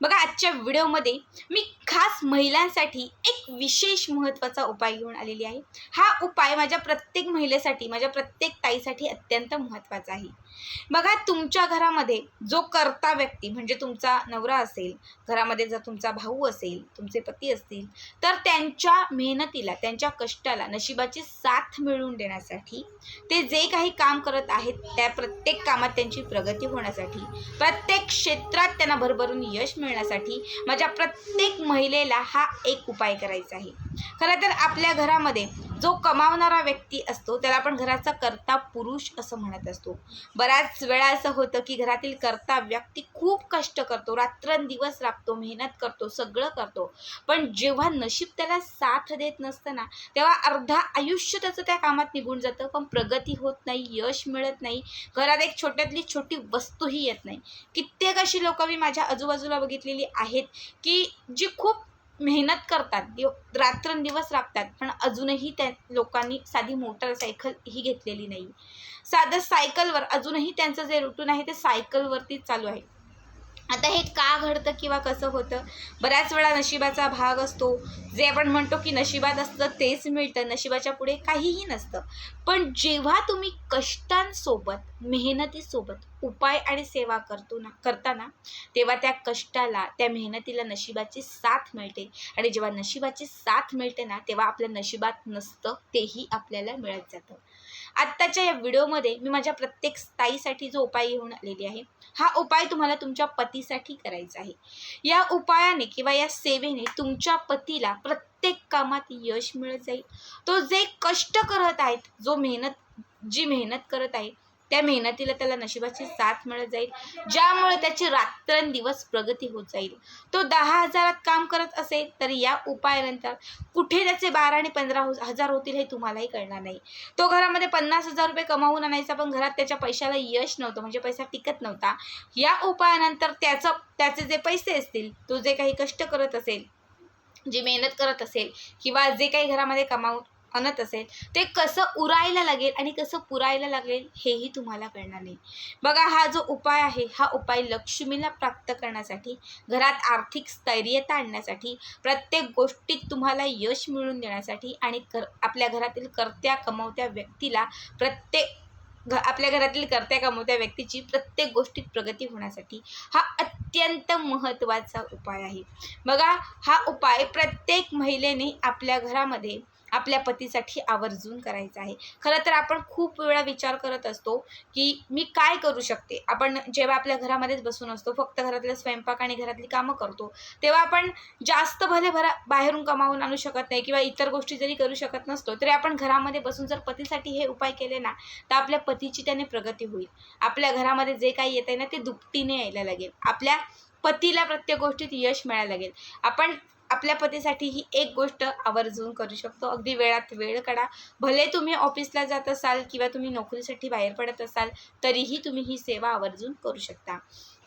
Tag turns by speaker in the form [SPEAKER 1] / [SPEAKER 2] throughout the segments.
[SPEAKER 1] बघा आजच्या व्हिडिओमध्ये मी खास महिलांसाठी एक विशेष महत्त्वाचा उपाय घेऊन आलेली आहे. हा उपाय माझ्या प्रत्येक महिलेसाठी माझ्या प्रत्येक ताईसाठी अत्यंत महत्त्वाचा आहे. बघा तुमच्या घरामध्ये जो करता व्यक्ती म्हणजे तुमचा नवरा असेल घरामध्ये जर तुमचा भाऊ असेल तुमचे पती असतील तर त्यांच्या मेहनतीला त्यांच्या कष्टाला नशिबाची साथ मिळवून देण्यासाठी ते जे काही काम करत आहेत त्या प्रत्येक कामात त्यांची प्रगती होण्यासाठी प्रत्येक क्षेत्रात त्यांना भरभरून यश मिळण्यासाठी माझ्या प्रत्येक महिलेला हा एक उपाय करायचा आहे. खरं तर आपल्या घरामध्ये जो कमावणारा व्यक्ती असतो त्याला आपण घराचा करता पुरुष असं म्हणत असतो. बऱ्याच वेळा असं होतं की घरातील करता व्यक्ती खूप कष्ट करतो रात्रंदिवस राबतो मेहनत करतो सगळं करतो. पण जेव्हा नशीब त्याला साथ देत नसतं ना तेव्हा अर्धा आयुष्य त्याचं त्या कामात निघून जातं. पण प्रगती होत नाही यश मिळत नाही. घरात एक छोट्यातली छोटी वस्तूही येत नाही. कित्येक अशी लोकं मी माझ्या आजूबाजूला बघितलेली आहेत की जी खूप मेहनत करतात दिव रात्रंदिवस राबतात पण अजूनही त्या लोकांनी साधी मोटरसायकल ही घेतलेली नाही. साधं सायकलवर अजूनही त्यांचं जे रुटून आहे ते सायकलवरतीच चालू आहे. आता हे का घडतं किंवा कसं होतं? बऱ्याच वेळा नशिबाचा भाग असतो. जे आपण म्हणतो की नशिबात असतं तेच मिळतं. नशिबाच्या पुढे काहीही नसतं. पण जेव्हा तुम्ही कष्टांसोबत मेहनतीसोबत उपाय आणि सेवा करतो ना करताना तेव्हा त्या कष्टाला त्या मेहनतीला नशिबाची साथ मिळते. आणि जेव्हा नशिबाची साथ मिळते ना तेव्हा आपल्या नशिबात नसतं तेही आपल्याला मिळत जातं. आत्ताच्या या व्हिडिओमध्ये मी माझ्या प्रत्येक स्थायीसाठी जो उपाय घेऊन आलेली आहे हा उपाय तुम्हाला तुमच्या पतीसाठी करायचा आहे. या उपायाने किंवा या सेवेने तुमच्या पतीला प्रत्येक कामात यश मिळत जाईल. तो जे कष्ट करत आहेत जो मेहनत जी मेहनत करत आहे त्या मेहनतीला त्याला नशिबाची साथ मिळत जाईल ज्यामुळे त्याची रात्रंदिवस प्रगती होत जाईल. तो दहा हजारात काम करत असेल तर या उपायानंतर कुठे त्याचे बारा आणि पंधरा हजार होतील हे तुम्हालाही कळणार नाही. तो घरामध्ये पन्नास हजार रुपये कमावून आणायचा पण घरात त्याच्या पैशाला यश नव्हतं म्हणजे पैसा टिकत नव्हता. या उपायानंतर त्याचं त्याचे जे पैसे असतील तो जे काही कष्ट करत असेल जी मेहनत करत असेल किंवा जे काही घरामध्ये कमावून आणत असेल ते कसं उरायला लागेल आणि कसं पुरायला लागेल हेही तुम्हाला कळणार नाही. बघा हा जो उपाय आहे हा उपाय लक्ष्मीला प्राप्त करण्यासाठी घरात आर्थिक स्थैर्यता आणण्यासाठी प्रत्येक गोष्टीत तुम्हाला यश मिळवून देण्यासाठी आणि कर आपल्या घरातील कर्त्या कमवत्या व्यक्तीला प्रत्येक घ आपल्या घरातील कर्त्या कमवत्या व्यक्तीची प्रत्येक गोष्टीत प्रगती होण्यासाठी हा अत्यंत महत्त्वाचा उपाय आहे. बघा हा उपाय प्रत्येक महिलेने आपल्या घरामध्ये आपल्या पतीसाठी आवर्जून करायचं आहे. खरं तर आपण खूप वेळा विचार करत असतो की मी काय करू शकते? आपण जेव्हा आपल्या घरामध्येच बसून असतो फक्त घरातला स्वयंपाक आणि घरातली कामं करतो तेव्हा आपण जास्त भले भरा बाहेरून कमावून आणू शकत नाही किंवा इतर गोष्टी जरी करू शकत नसतो तरी आपण घरामध्ये बसून जर पतीसाठी हे उपाय केले ना तर आपल्या पतीची त्याने प्रगती होईल. आपल्या घरामध्ये जे काही येत आहे ना ते दुपटीने यायला लागेल. आपल्या पतीला प्रत्येक गोष्टीत यश मिळायला लागेल. आपण आपल्या पतीसाठी ही एक गोष्ट आवर्जून करू शकतो. अगदी वेळात वेळ काढा. भले तुम्ही ऑफिसला जात असाल किंवा तुम्ही नोकरीसाठी बाहेर पडत असाल तरीही तुम्ही ही सेवा आवर्जून करू शकता.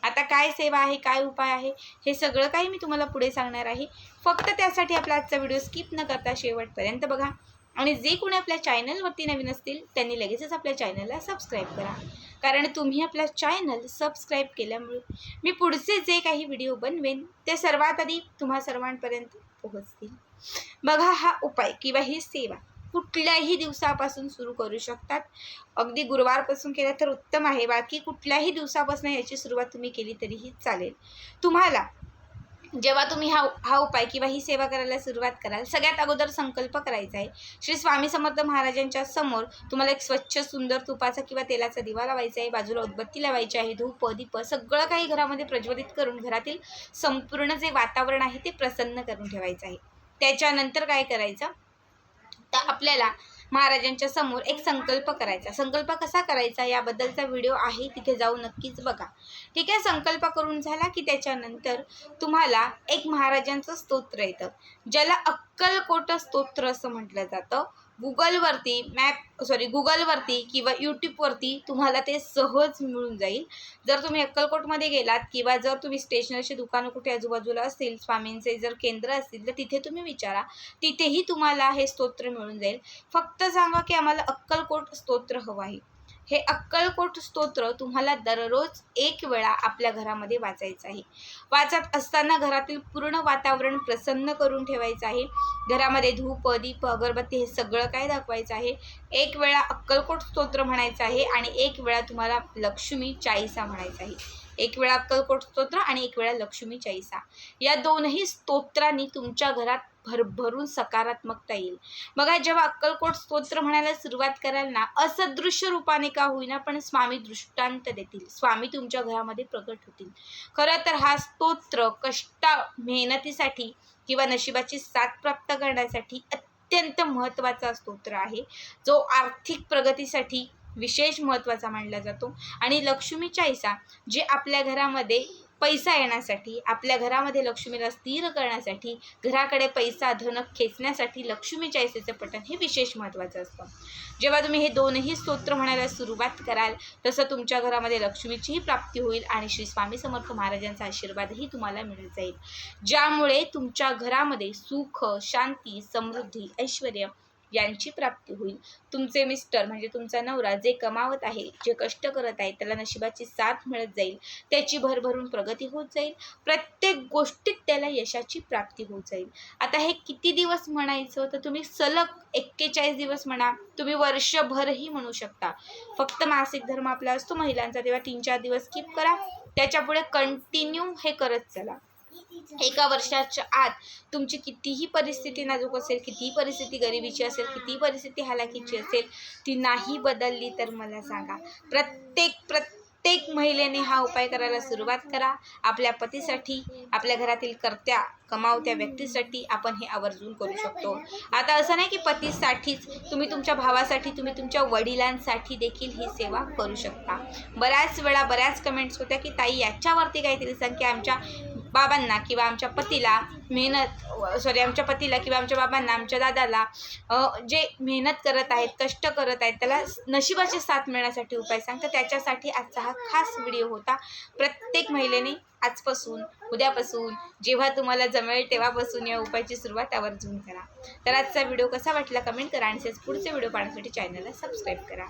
[SPEAKER 1] आता काय सेवा आहे काय उपाय आहे हे सगळं काही मी तुम्हाला पुढे सांगणार आहे. फक्त त्यासाठी आपला आजचा व्हिडिओ स्किप न करता शेवटपर्यंत बघा. आणि जे कोणी आपल्या चॅनलवरती नवीन असतील त्यांनी लगेचच आपल्या चॅनलला सबस्क्राईब करा. कारण तुम्ही आपला चॅनल सबस्क्राईब केल्यामुळे मी पुढचे जे काही व्हिडिओ बनवेन ते सर्वात आधी तुम्हा सर्वांपर्यंत पोहोचतील. बघा हा उपाय किंवा ही सेवा कुठल्याही दिवसापासून सुरू करू शकतात. अगदी गुरुवारपासून केलं तर उत्तम आहे. बाकी कुठल्याही दिवसापासून याची सुरुवात तुम्ही केली तरीही चालेल. तुम्हाला जेव्हा तुम्ही हा हा उपाय किंवा ही सेवा करायला सुरुवात कराल सगळ्यात अगोदर संकल्प करायचा आहे. श्री स्वामी समर्थ महाराजांच्या समोर तुम्हाला एक स्वच्छ सुंदर तुपाचा किंवा तेलाचा दिवा लावायचा आहे बाजूला उदबत्ती लावायची आहे धूप दीप सगळं काही घरामध्ये प्रज्वलित करून घरातील संपूर्ण जे वातावरण आहे ते प्रसन्न करून ठेवायचं आहे. त्याच्यानंतर काय करायचं? तर आपल्याला महाराजांच्या समोर एक संकल्प करायचा. संकल्प कसा करायचा याबद्दलचा व्हिडिओ आहे तिथे जाऊ नक्कीच बघा. ठीक आहे? संकल्प करून झाला की त्याच्यानंतर तुम्हाला एक महाराजांचं स्तोत्र येतं. ज्याला अक्कलकोट स्तोत्र असं म्हटलं जातं. गुगलवरती मॅप सॉरी गुगलवरती किंवा यूट्यूबवरती तुम्हाला ते सहज मिळून जाईल. जर तुम्ही अक्कलकोटमध्ये गेलात किंवा जर तुम्ही स्टेशनरीचे दुकानं कुठे आजूबाजूला असतील स्वामींचे जर केंद्र असतील तर तिथे तुम्ही विचारा. तिथेही तुम्हाला हे स्तोत्र मिळून जाईल. फक्त सांगा की आम्हाला अक्कलकोट स्तोत्र हवं आहे. हे अक्कलकोट स्तोत्र तुम्हाला दररोज एक वेळा आपल्या घरामध्ये वाचायचं आहे. वाचत असताना घरातील पूर्ण वातावरण प्रसन्न करून ठेवायचं आहे. घरामध्ये धूप दीप अगरबत्ती हे सगळं काय दाखवायचं आहे? एक वेळा अक्कलकोट स्तोत्र म्हणायचं आहे आणि एक वेळा तुम्हाला लक्ष्मी चाळीसा म्हणायचा आहे. एक वेळा अक्कलकोट स्तोत्र आणि एक वेळा लक्ष्मी चाळीसा. या दोनही स्तोत्रांनी तुमच्या घरात भरभरून सकारात्मकता येईल. बघा जेव्हा अक्कलकोट स्तोत्र म्हणायला सुरुवात कराल ना असदृश्य रूपाने का होईना पण स्वामी दृष्टांत देतील. स्वामी तुमच्या घरामध्ये प्रकट होतील. खरं तर हा स्तोत्र कष्टा मेहनतीसाठी किंवा नशिबाची साथ प्राप्त करण्यासाठी अत्यंत महत्त्वाचा स्तोत्र आहे. जो आर्थिक प्रगतीसाठी विशेष महत्त्वाचा मानला जातो. आणि लक्ष्मी चाळीसा जे आपल्या घरामध्ये पैसा येण्यासाठी आपल्या घरामध्ये लक्ष्मीला स्थिर करण्यासाठी घराकडे पैसा धन खेचण्यासाठी लक्ष्मी चाळीसेचं पठण हे विशेष महत्त्वाचं असतं. जेव्हा तुम्ही हे दोनही स्तोत्र म्हणायला सुरुवात कराल तसं तुमच्या घरामध्ये लक्ष्मीचीही प्राप्ती होईल आणि श्री स्वामी समर्थ महाराजांचा आशीर्वादही तुम्हाला मिळत जाईल. ज्यामुळे तुमच्या घरामध्ये सुख शांती समृद्धी ऐश्वर यांची प्राप्ती होईल. तुमचे मिस्टर म्हणजे तुमचा नवरा जे कमावत आहे जे कष्ट करत आहे त्याला नशिबाची साथ मिळत जाईल. त्याची भरभरून प्रगती होत जाईल. प्रत्येक गोष्टीत त्याला यशाची प्राप्ती होत जाईल. आता हे किती दिवस म्हणायचं? तर तुम्ही सलग एक्केचाळीस दिवस म्हणा तुम्ही वर्षभरही म्हणू शकता. फक्त मासिक धर्म आपला असतो महिलांचा तेव्हा तीन चार दिवस स्किप करा. त्याच्यापुढे कंटिन्यू हे करत चला. एका वर्षाच्या आत तुमची कितीही परिस्थिती नाजूक असेल कितीही परिस्थिती गरिबीची असेल कितीही परिस्थिती हालाकीची असेल ती नाही बदलली तर मला सांगा. प्रत्येक प्रत्येक महिलेने हा उपाय करायला सुरुवात करा. आपल्या पतीसाठी आपल्या घरातील कर्त्या कमावत्या व्यक्तीसाठी आपण हे आवर्जून करू शकतो. आता असं नाही की पतीसाठीच तुम्ही तुमच्या भावासाठी तुम्ही तुमच्या वडिलांसाठी देखील ही सेवा करू शकता. बऱ्याच वेळा बऱ्याच कमेंट्स होत्या की ताई याच्यावरती काहीतरी संख्या आमच्या बाबांना किंवा आमच्या पतीला मेहनत सॉरी आमच्या पतीला किंवा आमच्या बाबांना आमच्या दादाला जे मेहनत करत आहेत कष्ट करत आहेत त्याला नशिबाची साथ मिळण्यासाठी उपाय सांगतं. त्याच्यासाठी आजचा हा खास व्हिडिओ होता. प्रत्येक महिलेने आजपासून उद्यापासून जेव्हा तुम्हाला जमेल तेव्हापासून या उपायाची सुरुवात आवर्जून करा. तर आजचा व्हिडिओ कसा वाटला कमेंट करा आणि पुढचे व्हिडिओ पाहण्यासाठी चॅनलला सबस्क्राईब करा.